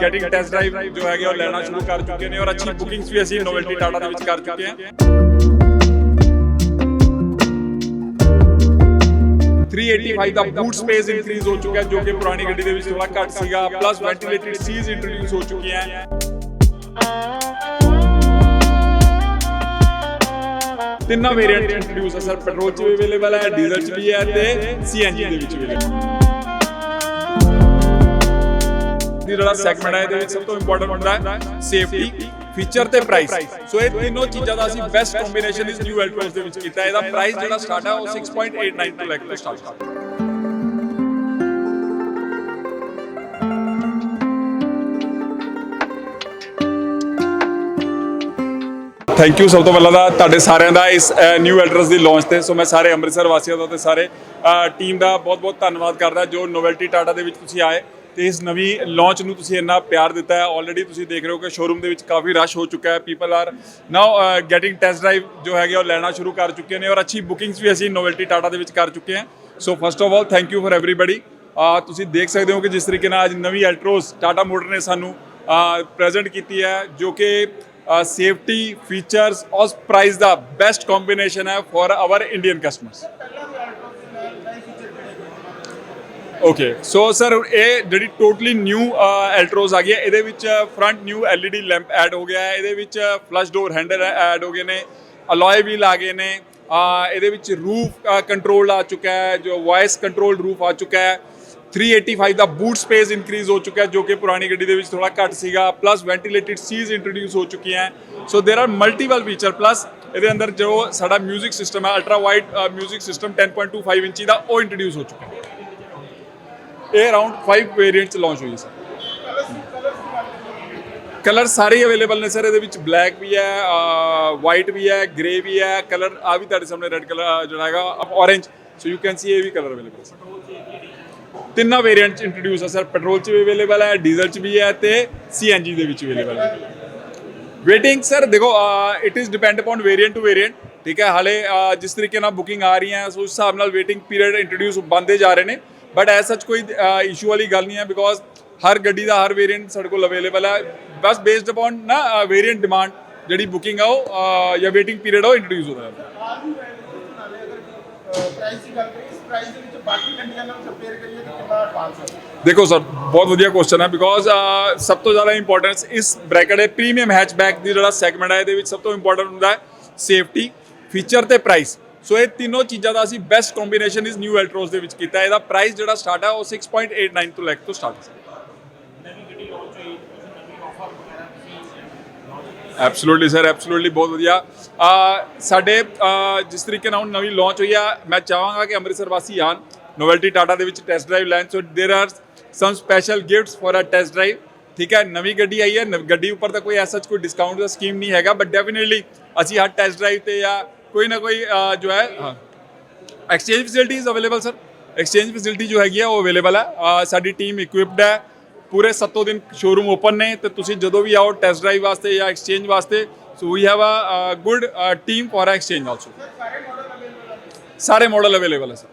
Getting test drive ਜੋ ਹੈਗੇ ਉਹ ਲੈਣਾ ਸ਼ੁਰੂ ਕਰ ਚੁੱਕੇ ਨੇ ਔਰ ਅੱਛੀ ਬੁਕਿੰਗਸ ਵੀ ਅਸੀਂ ਨੋਵੈਲਟੀ ਟਾਟਾ ਦੇ ਵਿੱਚ ਕਰ ਚੁੱਕੇ ਹਾਂ 385 ਦਾ ਬੂਟ ਸਪੇਸ ਇਨਕਰੀਜ਼ ਹੋ ਚੁੱਕਾ ਹੈ ਜੋ ਕਿ ਪੁਰਾਣੀ ਗੱਡੀ ਦੇ ਵਿੱਚ ਥੋੜਾ ਘੱਟ ਸੀਗਾ ਪਲੱਸ ਵੈਂਟੀਲੇਟਡ ਸੀਜ਼ ਇੰਟਰੋਡਿਊਸ ਹੋ ਚੁੱਕੀਆਂ ਤਿੰਨਾਂ ਵੇਰੀਐਂਟ ਇੰਟਰੋਡਿਊਸ ਹੈ ਸਰ ਪੈਟਰੋਲ 'ਚ ਵੀ ਅਵੇਲੇਬਲ ਹੈ ਡੀਜ਼ਲ 'ਚ ਵੀ ਹੈ ਤੇ ਸੀਐਨਜੀ ਦੇ ਵਿੱਚ ਵੀ ਹੈ ਦੀ ਜਿਹੜਾ ਸੈਗਮੈਂਟ ਹੈ, ਇਹਦੇ ਵਿੱਚ ਸਭ ਤੋਂ ਇੰਪੋਰਟੈਂਟ ਹੁੰਦਾ ਹੈ ਸੇਫਟੀ ਫੀਚਰ ਤੇ ਪ੍ਰਾਈਸ ਸੋ ਇਹ ਤਿੰਨੋਂ ਚੀਜ਼ਾਂ ਦਾ ਅਸੀਂ ਬੈਸਟ ਕੰਬੀਨੇਸ਼ਨ ਇਸ ਨਿਊ ਐਲਟੋਸ ਦੇ ਵਿੱਚ ਕੀਤਾ ਇਹਦਾ ਪ੍ਰਾਈਸ ਜਿਹੜਾ ਸਟਾਰਟ ਹੈ, ਉਹ 6.89 ਲੱਖ ਤੋਂ ਸਟਾਰਟ ਹੈ ਥੈਂਕ ਯੂ ਸਭ ਤੋਂ ਪਹਿਲਾਂ ਤਾਂ ਤੁਹਾਡੇ ਸਾਰਿਆਂ ਦਾ ਇਸ ਨਿਊ ਐਡਰੈਸ ਦੀ ਲਾਂਚ ਤੇ। ਸੋ ਮੈਂ ਸਾਰੇ ਅੰਮ੍ਰਿਤਸਰ ਵਾਸੀਆਂ ਦਾ ਤੇ ਸਾਰੇ ਟੀਮ ਦਾ ਬਹੁਤ-ਬਹੁਤ ਧੰਨਵਾਦ ਕਰਦਾ ਜੋ ਨੋਵੈਲਟੀ ਟਾਟਾ ਦੇ ਵਿੱਚ ਤੁਸੀਂ ਆਏ। ਤੇ ਇਸ ਨਵੀਂ ਲਾਂਚ ਨੂੰ ਤੁਸੀਂ ਇੰਨਾ ਪਿਆਰ ਦਿੱਤਾ ਹੈ। ਆਲਰੇਡੀ ਤੁਸੀਂ ਦੇਖ ਰਹੇ ਹੋ ਕਿ ਸ਼ੋਰੂਮ ਦੇ ਵਿੱਚ ਕਾਫੀ ਰਸ਼ ਹੋ ਚੁੱਕਾ ਹੈ। People are now getting test drive ਜੋ ਹੈਗੇ ਉਹ ਲੈਣਾ ਸ਼ੁਰੂ ਕਰ ਚੁੱਕੇ ਨੇ ਔਰ ਅੱਛੀ ਬੁਕਿੰਗਸ ਵੀ ਅਸੀਂ ਨੋਵੈਲਟੀ ਟਾਟਾ ਦੇ ਵਿੱਚ ਕਰ ਚੁੱਕੇ ਹਾਂ। So first of all thank you for everybody ਤੁਸੀਂ ਦੇਖ ਸਕਦੇ ਹੋ ਕਿ ਜਿਸ ਤਰੀਕੇ ਨਾਲ ਅੱਜ ਨਵੀਂ ਅਲਟਰੋਸ ਟਾਟਾ ਮੋਟਰ ਨੇ ਸਾਨੂੰ ਪ੍ਰੈਜ਼ੈਂਟ ਕੀਤੀ ਹੈ, ਜੋ ਕਿ ਸੇਫਟੀ ਫੀਚਰਸ ਔਰ ਪ੍ਰਾਈਸ ਦਾ ਬੈਸਟ ਕੰਬੀਨੇਸ਼ਨ ਹੈ for our Indian customers okay so sir ਇਹ ਜਿਹੜੀ ਟੋਟਲੀ ਨਿਊ ਐਲਟ੍ਰੋਸ ਆ ਗਈ ਹੈ ਇਹਦੇ ਵਿੱਚ front new LED lamp add ਹੋ ਗਿਆ ਹੈ ਇਹਦੇ ਵਿੱਚ ਫਲਸ਼ ਡੋਰ ਹੈਂਡਲ ਐਡ ਹੋ ਗਏ ਨੇ ਅਲੋਏ ਵੀਲ ਆ ਗਏ ਨੇ ਅਹ ਇਹਦੇ ਵਿੱਚ ਰੂਫ ਕੰਟਰੋਲ ਆ ਚੁੱਕਾ ਹੈ ਜੋ ਵਾਇਸ ਕੰਟਰੋਲ ਰੂਫ ਆ ਚੁੱਕਾ ਹੈ 385 ਦਾ ਬੂਟ ਸਪੇਸ ਇਨਕਰੀਜ਼ ਹੋ ਚੁੱਕਾ ਹੈ ਜੋ ਕਿ ਪੁਰਾਣੀ ਗੱਡੀ ਦੇ ਵਿੱਚ ਥੋੜਾ ਘੱਟ ਸੀਗਾ ਪਲੱਸ ਵੈਂਟੀਲੇਟਡ ਸੀਜ਼ ਇੰਟਰੋਡਿਊਸ ਹੋ ਚੁੱਕੀਆਂ ਹੈ so there are multiple feature plus ਇਹਦੇ ਅੰਦਰ ਜੋ ਸਾਡਾ 뮤직 ਸਿਸਟਮ ਹੈ ਅਲਟਰਾ ਵਾਈਡ 뮤직 ਸਿਸਟਮ 10.25 ਇੰਚੀ ਦਾ ਉਹ ਇੰਟਰੋਡਿਊਸ ਹੋ ਚੁੱਕਾ ਹੈ ਇਹ ਅਰਾਊਂਡ 5 'ਚ ਲਾਂਚ ਹੋਈ ਸਰ ਕਲਰ ਸਾਰੇ ਅਵੇਲੇਬਲ ਨੇ ਸਰ ਇਹਦੇ ਵਿੱਚ ਬਲੈਕ ਵੀ ਹੈ ਵਾਈਟ ਵੀ ਹੈ ਗ੍ਰੇ ਵੀ ਹੈ। ਕਲਰ ਆ ਵੀ ਤੁਹਾਡੇ ਸਾਹਮਣੇ ਰੈੱਡ ਕਲਰ ਜਿਹੜਾ ਹੈਗਾ orange so you can see ਇਹ ਵੀ ਕਲਰ ਅਵੇਲੇਬਲ ਹੈ ਤਿੰਨਾਂ ਵੇਰੀਐਂਟ 'ਚ ਇੰਟਰੋਡਿਊਸ ਹੈ ਸਰ ਪੈਟਰੋਲ 'ਚ ਵੀ ਅਵੇਲੇਬਲ ਹੈ ਡੀਜ਼ਲ 'ਚ ਵੀ ਹੈ ਤੇ ਸੀਐਨਜੀ ਦੇ ਵਿੱਚ ਅਵੇਲੇਬਲ ਹੈ। ਵੇਟਿੰਗ ਸਰ ਦੇਖੋ it is depend upon variant to variant ਠੀਕ ਹੈ, ਹਾਲੇ ਜਿਸ ਤਰੀਕੇ ਨਾਲ ਬੁਕਿੰਗ ਆ ਰਹੀਆਂ ਸੋ ਉਸ ਹਿਸਾਬ ਨਾਲ ਵੇਟਿੰਗ ਪੀਰੀਅਡ ਇੰਟਰੋਡਿਊਸ ਬੰਦੇ ਜਾ ਰਹੇ ਨੇ। ਬਟ ਐਸ ਸੱਚ ਕੋਈ ਇਸ਼ੂ ਵਾਲੀ ਗੱਲ ਨਹੀਂ ਹੈ ਬਿਕੋਜ਼ ਹਰ ਗੱਡੀ ਦਾ ਹਰ ਵੇਰੀਐਂਟ ਸਾਡੇ ਕੋਲ ਅਵੇਲੇਬਲ ਹੈ। ਬਸ ਬੇਸਡ ਅਪਨ ਨਾ ਵੇਰੀਐਂਟ ਡਿਮਾਂਡ ਜਿਹੜੀ ਬੁਕਿੰਗ ਆ ਉਹ ਅਹ, ਜਾਂ ਵੇਟਿੰਗ ਪੀਰੀਅਡ ਉਹ ਇੰਟਰੋਡਿਊਸ ਹੈ ਪ੍ਰਾਈਸ ਦੀ ਗੱਲ ਕਰੀਏ ਇਸ ਪ੍ਰਾਈਸ ਦੇ ਵਿੱਚ ਬਾਕੀ ਗੱਡੀਆਂ ਨਾਲ ਕੰਪੇਅਰ ਕਰੀਏ ਤਾਂ ਕਿੰਨਾ ਐਡਵਾਂਸ ਹੈ? ਦੇਖੋ ਸਰ ਬਹੁਤ ਵਧੀਆ ਕੁਐਸਚਨ ਹੈ ਬਿਕੋਜ਼ ਸਭ ਤੋਂ ਜ਼ਿਆਦਾ ਇੰਪੋਰਟੈਂਸ ਇਸ ਬ੍ਰੈਕਟ ਦੇ ਪ੍ਰੀਮੀਅਮ ਹੈਚਬੈਕ ਦੀ ਜਿਹੜਾ ਸੈਗਮੈਂਟ ਹੈ ਇਹਦੇ ਵਿੱਚ ਸਭ ਤੋਂ ਇੰਪੋਰਟੈਂਟ ਹੁੰਦਾ ਹੈ ਸੇਫਟੀ ਫੀਚਰ ਤੇ ਪ੍ਰਾਈਸ ਸੋ ਇਹ ਤਿੰਨੋਂ ਚੀਜ਼ਾਂ ਦਾ ਅਸੀਂ ਬੈਸਟ ਕੰਬੀਨੇਸ਼ਨ ਇਸ ਨਿਊ ਐਲਟ੍ਰੋਸ ਦੇ ਵਿੱਚ ਕੀਤਾ ਇਹਦਾ ਪ੍ਰਾਈਸ ਜਿਹੜਾ ਸਟਾਰਟ ਆ, ਉਹ 6.89 ਤੋਂ ਲੱਖ ਤੋਂ ਸਟਾਰਟ ਹੈ ਐਬਸੋਲੂਟਲੀ ਸਰ ਐਬਸੋਲੂਟਲੀ ਬਹੁਤ ਵਧੀਆ। ਆ, ਸਾਡੇ ਜਿਸ ਤਰੀਕੇ ਨਾਲ ਨਵੀਂ ਲਾਂਚ ਹੋਈ ਆ, ਮੈਂ ਚਾਹਾਂਗਾ ਕਿ ਅੰਮ੍ਰਿਤਸਰ ਵਾਸੀ ਆਣ ਨੋਵੈਲਟੀ ਟਾਟਾ ਦੇ ਵਿੱਚ ਟੈਸਟ ਡਰਾਈਵ ਲੈਣ। So there are some special gifts for a test drive ਠੀਕ ਹੈ? ਨਵੀਂ ਗੱਡੀ ਆਈ ਹੈ ਗੱਡੀ ਉੱਪਰ ਤਾਂ ਕੋਈ ਐਸਾ ਕੋਈ ਡਿਸਕਾਊਂਟ ਦਾ ਸਕੀਮ ਨਹੀਂ ਹੈਗਾ ਬਟ ਡੈਫੀਨਿਟਲੀ ਅਸੀਂ ਹਰ ਟੈਸਟ ਡਰਾਈਵ ਤੇ ਜਾਂ ਕੋਈ ਨਾ ਕੋਈ ਅਹ, ਜੋ ਹੈ ਹਾਂ। Exchange facilities available sir exchange facility ਜੋ ਹੈਗੀ ਆ ਉਹ ਅਵੇਲੇਬਲ ਹੈ ਸਾਡੀ ਟੀਮ ਇਕਵਿਪਡ ਹੈ। ਪੂਰੇ 7 ਦਿਨ ਸ਼ੋਰੂਮ ਓਪਨ ਨੇ ਤੇ ਤੁਸੀਂ ਜਦੋਂ ਵੀ ਆਓ ਟੈਸਟ ਡਰਾਈਵ ਵਾਸਤੇ ਜਾਂ ਐਕਸਚੇਂਜ ਵਾਸਤੇ so we have a good team for exchange also ਸਾਰੇ ਮਾਡਲ ਅਵੇਲੇਬਲ ਹੈ ਸਰ